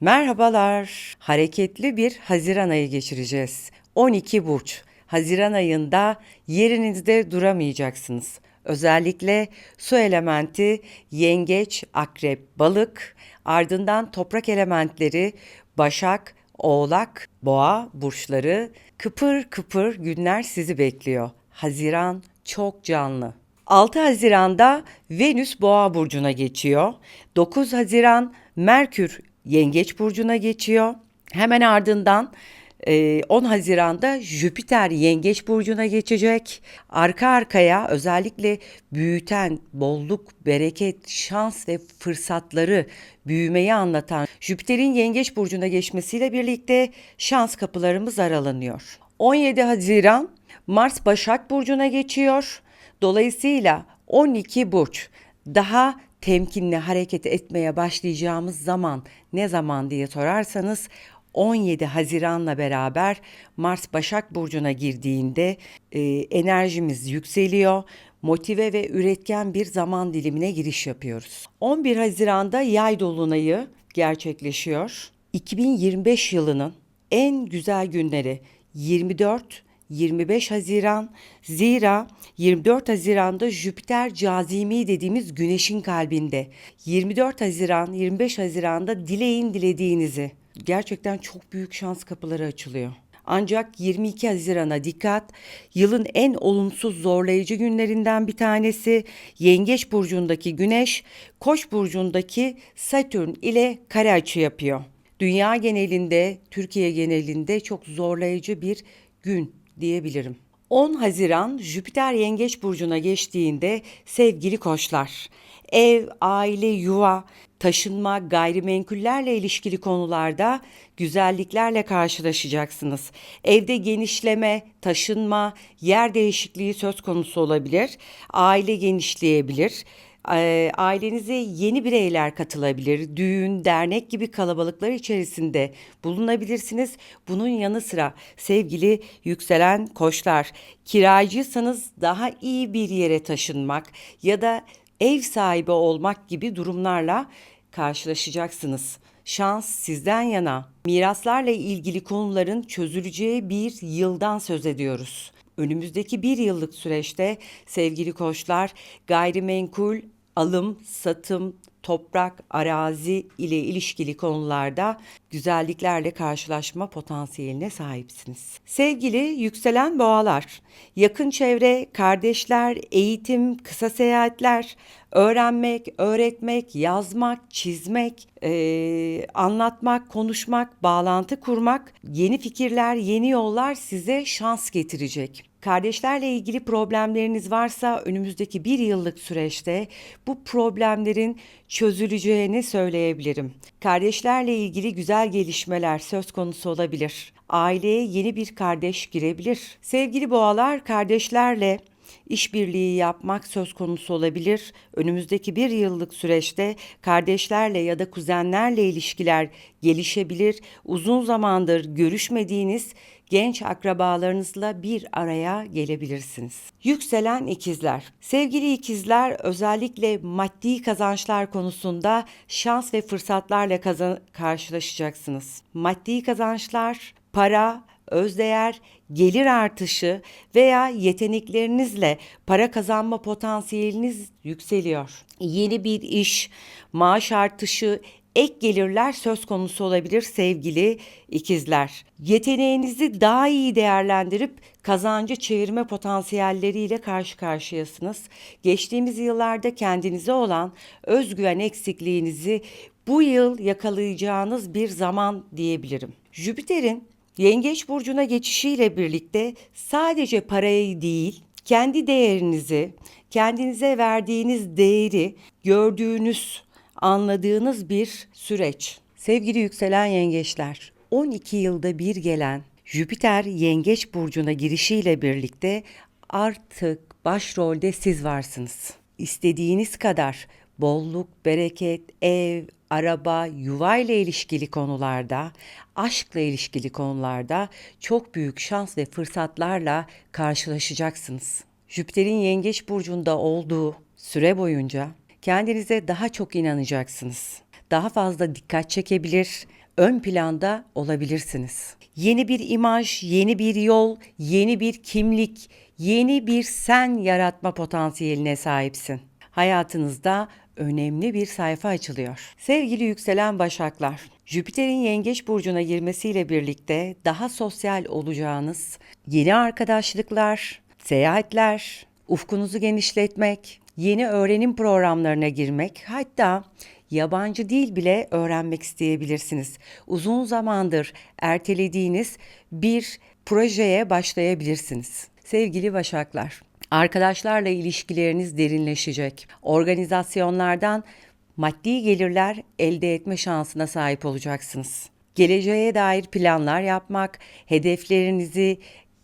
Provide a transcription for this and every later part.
Merhabalar. Hareketli bir Haziran ayı geçireceğiz. 12 burç. Haziran ayında yerinizde duramayacaksınız. Özellikle su elementi, yengeç, akrep, balık, ardından toprak elementleri, başak, oğlak, boğa burçları kıpır kıpır günler sizi bekliyor. Haziran çok canlı. 6 Haziran'da Venüs Boğa burcuna geçiyor. 9 Haziran Merkür Yengeç burcuna geçiyor. Hemen ardından e, 10 Haziran'da Jüpiter Yengeç burcuna geçecek. Arka arkaya özellikle büyüten bolluk, bereket, şans ve fırsatları büyümeyi anlatan Jüpiter'in Yengeç burcuna geçmesiyle birlikte şans kapılarımız aralanıyor. 17 Haziran Mars Başak burcuna geçiyor. Dolayısıyla 12 burç daha temkinli hareket etmeye başlayacağımız zaman ne zaman diye sorarsanız 17 Haziran'la beraber Mars Başak Burcu'na girdiğinde e, enerjimiz yükseliyor. Motive ve üretken bir zaman dilimine giriş yapıyoruz. 11 Haziran'da yay dolunayı gerçekleşiyor. 2025 yılının en güzel günleri 24 25 Haziran zira 24 Haziran'da Jüpiter cazimi dediğimiz güneşin kalbinde. 24 Haziran 25 Haziran'da dileyin dilediğinizi. Gerçekten çok büyük şans kapıları açılıyor. Ancak 22 Haziran'a dikkat. Yılın en olumsuz zorlayıcı günlerinden bir tanesi Yengeç burcundaki Güneş, Koç burcundaki Satürn ile kare açı yapıyor. Dünya genelinde, Türkiye genelinde çok zorlayıcı bir gün diyebilirim. 10 Haziran Jüpiter Yengeç burcuna geçtiğinde sevgili koçlar, ev, aile, yuva, taşınma, gayrimenkullerle ilişkili konularda güzelliklerle karşılaşacaksınız. Evde genişleme, taşınma, yer değişikliği söz konusu olabilir. Aile genişleyebilir. Eee, ailenize yeni bireyler katılabilir. Düğün, dernek gibi kalabalıklar içerisinde bulunabilirsiniz. Bunun yanı sıra sevgili yükselen koçlar, kiracıysanız daha iyi bir yere taşınmak ya da ev sahibi olmak gibi durumlarla karşılaşacaksınız. Şans sizden yana. Miraslarla ilgili konuların çözüleceği bir yıldan söz ediyoruz. Önümüzdeki bir yıllık süreçte sevgili koçlar gayrimenkul, alım, satım, toprak, arazi ile ilişkili konularda güzelliklerle karşılaşma potansiyeline sahipsiniz. Sevgili yükselen boğalar, yakın çevre, kardeşler, eğitim, kısa seyahatler, öğrenmek, öğretmek, yazmak, çizmek, eee, anlatmak, konuşmak, bağlantı kurmak, yeni fikirler, yeni yollar size şans getirecek. Kardeşlerle ilgili problemleriniz varsa önümüzdeki bir yıllık süreçte bu problemlerin çözüleceğini söyleyebilirim. Kardeşlerle ilgili güzel gelişmeler söz konusu olabilir. Aileye yeni bir kardeş girebilir. Sevgili boğalar kardeşlerle işbirliği yapmak söz konusu olabilir. Önümüzdeki bir yıllık süreçte kardeşlerle ya da kuzenlerle ilişkiler gelişebilir. Uzun zamandır görüşmediğiniz genç akrabalarınızla bir araya gelebilirsiniz. Yükselen ikizler. Sevgili ikizler özellikle maddi kazançlar konusunda şans ve fırsatlarla karşılaşacaksınız. Maddi kazançlar, para, özdeğer, gelir artışı veya yeteneklerinizle para kazanma potansiyeliniz yükseliyor. Yeni bir iş, maaş artışı, ek gelirler söz konusu olabilir sevgili ikizler. Yeteneğinizi daha iyi değerlendirip kazancı çevirme potansiyelleriyle karşı karşıyasınız. Geçtiğimiz yıllarda kendinize olan özgüven eksikliğinizi bu yıl yakalayacağınız bir zaman diyebilirim. Jüpiter'in Yengeç burcuna geçişiyle birlikte sadece parayı değil, kendi değerinizi, kendinize verdiğiniz değeri gördüğünüz, anladığınız bir süreç. Sevgili yükselen yengeçler, 12 yılda bir gelen Jüpiter Yengeç burcuna girişiyle birlikte artık başrolde siz varsınız. İstediğiniz kadar bolluk, bereket, ev, araba, yuva ile ilişkili konularda, aşkla ilişkili konularda çok büyük şans ve fırsatlarla karşılaşacaksınız. Jüpiter'in Yengeç burcunda olduğu süre boyunca kendinize daha çok inanacaksınız. Daha fazla dikkat çekebilir, ön planda olabilirsiniz. Yeni bir imaj, yeni bir yol, yeni bir kimlik, yeni bir sen yaratma potansiyeline sahipsin. Hayatınızda önemli bir sayfa açılıyor. Sevgili yükselen başaklar, Jüpiter'in Yengeç burcuna girmesiyle birlikte daha sosyal olacağınız yeni arkadaşlıklar, seyahatler, ufkunuzu genişletmek, yeni öğrenim programlarına girmek, hatta yabancı dil bile öğrenmek isteyebilirsiniz. Uzun zamandır ertelediğiniz bir projeye başlayabilirsiniz. Sevgili Başaklar, arkadaşlarla ilişkileriniz derinleşecek. Organizasyonlardan maddi gelirler elde etme şansına sahip olacaksınız. Geleceğe dair planlar yapmak, hedeflerinizi,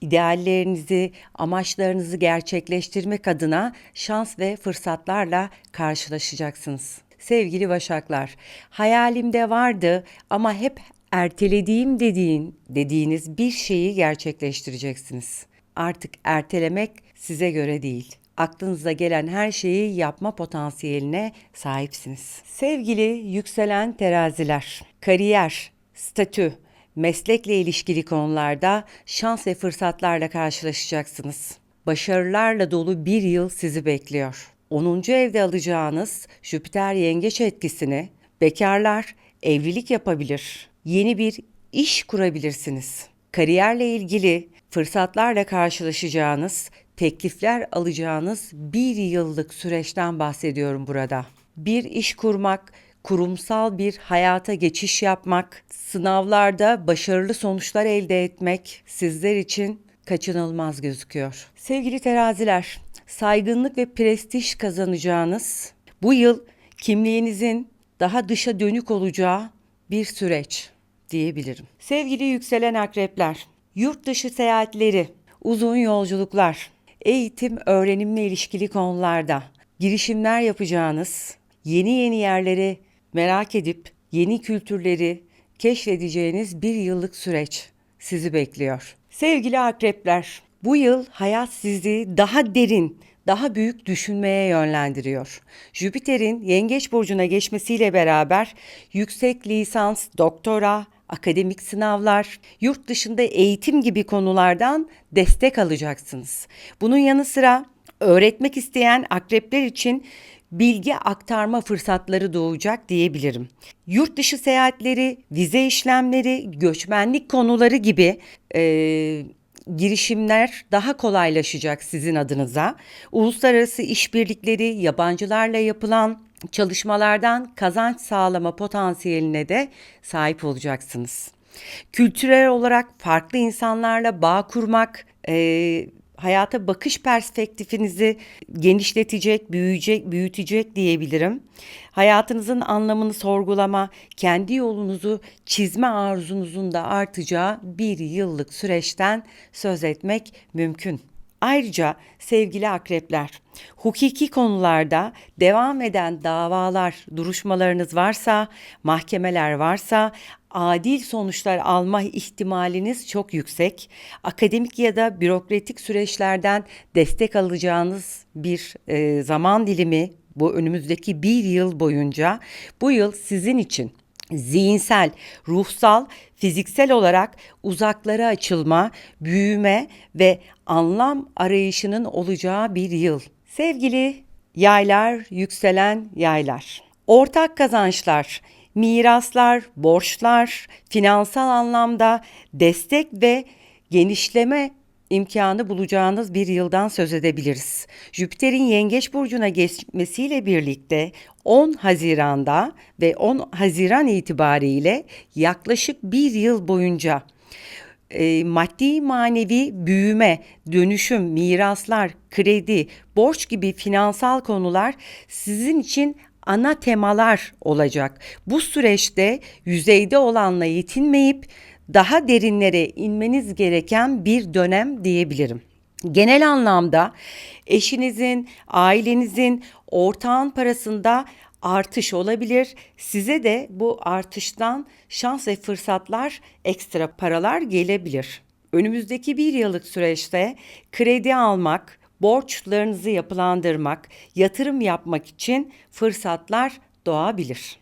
ideallerinizi, amaçlarınızı gerçekleştirmek adına şans ve fırsatlarla karşılaşacaksınız. Sevgili Başaklar, hayalimde vardı ama hep ertelediğim dediğin dediğiniz bir şeyi gerçekleştireceksiniz. Artık ertelemek size göre değil. Aklınıza gelen her şeyi yapma potansiyeline sahipsiniz. Sevgili yükselen teraziler, kariyer, statü, meslekle ilişkili konularda şans ve fırsatlarla karşılaşacaksınız. Başarılarla dolu bir yıl sizi bekliyor. 10. evde alacağınız Jüpiter yengeç etkisini bekarlar evlilik yapabilir. Yeni bir iş kurabilirsiniz. Kariyerle ilgili fırsatlarla karşılaşacağınız, teklifler alacağınız bir yıllık süreçten bahsediyorum burada. Bir iş kurmak, kurumsal bir hayata geçiş yapmak, sınavlarda başarılı sonuçlar elde etmek sizler için kaçınılmaz gözüküyor. Sevgili teraziler, saygınlık ve prestij kazanacağınız bu yıl kimliğinizin daha dışa dönük olacağı bir süreç diyebilirim. Sevgili yükselen akrepler, yurt dışı seyahatleri, uzun yolculuklar, eğitim, öğrenimle ilişkili konularda girişimler yapacağınız, yeni yeni yerleri merak edip yeni kültürleri keşfedeceğiniz bir yıllık süreç sizi bekliyor. Sevgili akrepler, bu yıl hayat sizi daha derin, daha büyük düşünmeye yönlendiriyor. Jüpiter'in Yengeç burcuna geçmesiyle beraber yüksek lisans, doktora, akademik sınavlar, yurt dışında eğitim gibi konulardan destek alacaksınız. Bunun yanı sıra öğretmek isteyen akrepler için bilgi aktarma fırsatları doğacak diyebilirim. Yurt dışı seyahatleri, vize işlemleri, göçmenlik konuları gibi e, girişimler daha kolaylaşacak sizin adınıza. Uluslararası işbirlikleri, yabancılarla yapılan çalışmalardan kazanç sağlama potansiyeline de sahip olacaksınız. Kültürel olarak farklı insanlarla bağ kurmak, e, hayata bakış perspektifinizi genişletecek, büyüyecek, büyütecek diyebilirim. Hayatınızın anlamını sorgulama, kendi yolunuzu çizme arzunuzun da artacağı bir yıllık süreçten söz etmek mümkün. Ayrıca sevgili akrepler, hukuki konularda devam eden davalar, duruşmalarınız varsa, mahkemeler varsa adil sonuçlar alma ihtimaliniz çok yüksek. Akademik ya da bürokratik süreçlerden destek alacağınız bir e, zaman dilimi bu önümüzdeki bir yıl boyunca bu yıl sizin için zihinsel, ruhsal, fiziksel olarak uzaklara açılma, büyüme ve anlam arayışının olacağı bir yıl. Sevgili yaylar, yükselen yaylar. Ortak kazançlar, miraslar, borçlar, finansal anlamda destek ve genişleme imkanı bulacağınız bir yıldan söz edebiliriz. Jüpiter'in Yengeç burcuna geçmesiyle birlikte 10 Haziran'da ve 10 Haziran itibariyle yaklaşık bir yıl boyunca e, maddi manevi büyüme, dönüşüm, miraslar, kredi, borç gibi finansal konular sizin için ana temalar olacak. Bu süreçte yüzeyde olanla yetinmeyip daha derinlere inmeniz gereken bir dönem diyebilirim. Genel anlamda eşinizin, ailenizin, ortağın parasında artış olabilir. Size de bu artıştan şans ve fırsatlar, ekstra paralar gelebilir. Önümüzdeki bir yıllık süreçte kredi almak, borçlarınızı yapılandırmak, yatırım yapmak için fırsatlar doğabilir.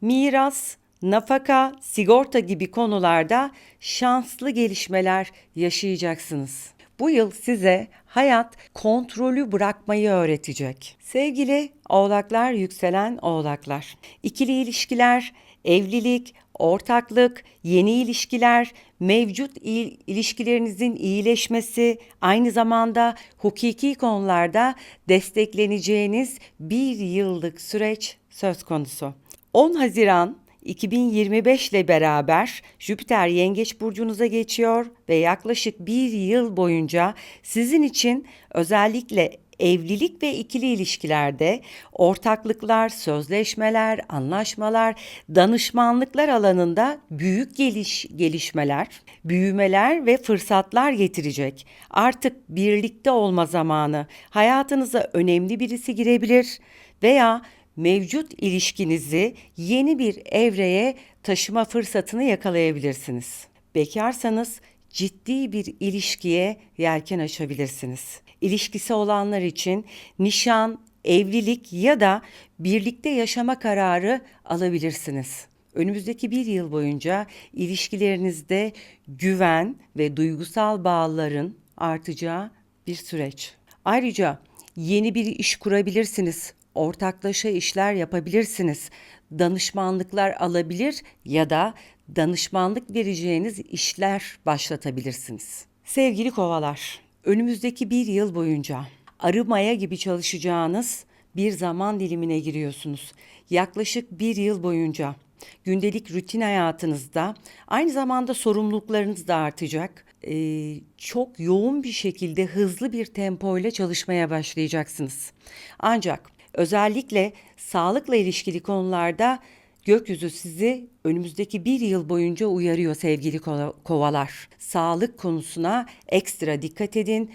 Miras, nafaka, sigorta gibi konularda şanslı gelişmeler yaşayacaksınız. Bu yıl size hayat kontrolü bırakmayı öğretecek. Sevgili oğlaklar, yükselen oğlaklar. İkili ilişkiler, evlilik, ortaklık, yeni ilişkiler, mevcut il- ilişkilerinizin iyileşmesi, aynı zamanda hukuki konularda destekleneceğiniz bir yıllık süreç söz konusu. 10 Haziran 2025 ile beraber Jüpiter Yengeç burcunuza geçiyor ve yaklaşık bir yıl boyunca sizin için özellikle evlilik ve ikili ilişkilerde ortaklıklar, sözleşmeler, anlaşmalar, danışmanlıklar alanında büyük geliş gelişmeler, büyümeler ve fırsatlar getirecek. Artık birlikte olma zamanı. Hayatınıza önemli birisi girebilir veya mevcut ilişkinizi yeni bir evreye taşıma fırsatını yakalayabilirsiniz. Bekarsanız ciddi bir ilişkiye yelken açabilirsiniz. İlişkisi olanlar için nişan, evlilik ya da birlikte yaşama kararı alabilirsiniz. Önümüzdeki bir yıl boyunca ilişkilerinizde güven ve duygusal bağların artacağı bir süreç. Ayrıca yeni bir iş kurabilirsiniz, ortaklaşa işler yapabilirsiniz, danışmanlıklar alabilir ya da danışmanlık vereceğiniz işler başlatabilirsiniz. Sevgili kovalar, önümüzdeki bir yıl boyunca arı gibi çalışacağınız bir zaman dilimine giriyorsunuz. Yaklaşık bir yıl boyunca gündelik rutin hayatınızda aynı zamanda sorumluluklarınız da artacak. Ee, çok yoğun bir şekilde hızlı bir tempo ile çalışmaya başlayacaksınız. Ancak özellikle sağlıkla ilişkili konularda gökyüzü sizi önümüzdeki bir yıl boyunca uyarıyor sevgili kovalar. Sağlık konusuna ekstra dikkat edin.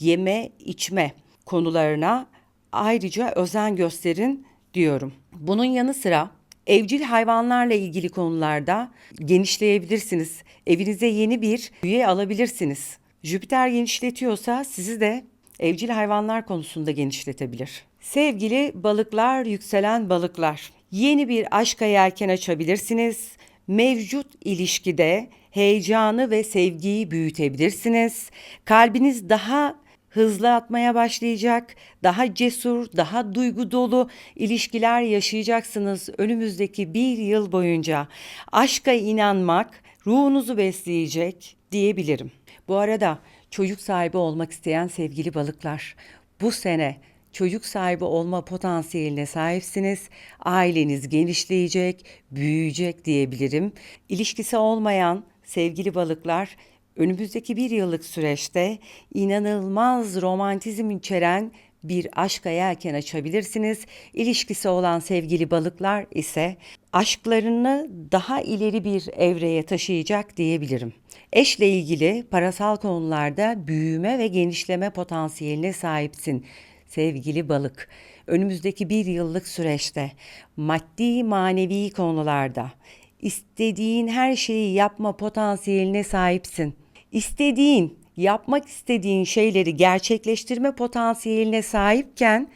Yeme, içme konularına ayrıca özen gösterin diyorum. Bunun yanı sıra Evcil hayvanlarla ilgili konularda genişleyebilirsiniz. Evinize yeni bir üye alabilirsiniz. Jüpiter genişletiyorsa sizi de evcil hayvanlar konusunda genişletebilir. Sevgili balıklar, yükselen balıklar. Yeni bir aşka yelken açabilirsiniz. Mevcut ilişkide heyecanı ve sevgiyi büyütebilirsiniz. Kalbiniz daha hızlı atmaya başlayacak. Daha cesur, daha duygu dolu ilişkiler yaşayacaksınız önümüzdeki bir yıl boyunca. Aşka inanmak ruhunuzu besleyecek diyebilirim. Bu arada çocuk sahibi olmak isteyen sevgili balıklar, bu sene çocuk sahibi olma potansiyeline sahipsiniz. Aileniz genişleyecek, büyüyecek diyebilirim. İlişkisi olmayan sevgili balıklar önümüzdeki bir yıllık süreçte inanılmaz romantizm içeren bir aşka yelken açabilirsiniz. İlişkisi olan sevgili balıklar ise aşklarını daha ileri bir evreye taşıyacak diyebilirim. Eşle ilgili parasal konularda büyüme ve genişleme potansiyeline sahipsin sevgili balık. Önümüzdeki bir yıllık süreçte maddi manevi konularda istediğin her şeyi yapma potansiyeline sahipsin. İstediğin, yapmak istediğin şeyleri gerçekleştirme potansiyeline sahipken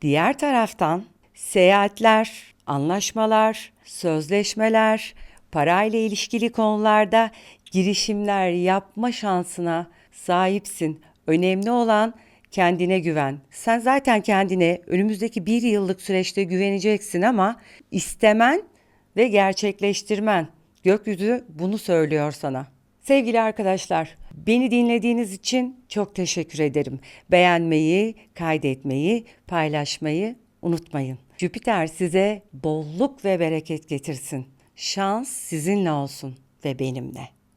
diğer taraftan seyahatler, anlaşmalar, sözleşmeler, parayla ilişkili konularda girişimler yapma şansına sahipsin. Önemli olan kendine güven. Sen zaten kendine önümüzdeki bir yıllık süreçte güveneceksin ama istemen ve gerçekleştirmen. Gökyüzü bunu söylüyor sana. Sevgili arkadaşlar, beni dinlediğiniz için çok teşekkür ederim. Beğenmeyi, kaydetmeyi, paylaşmayı unutmayın. Jüpiter size bolluk ve bereket getirsin. Şans sizinle olsun ve benimle.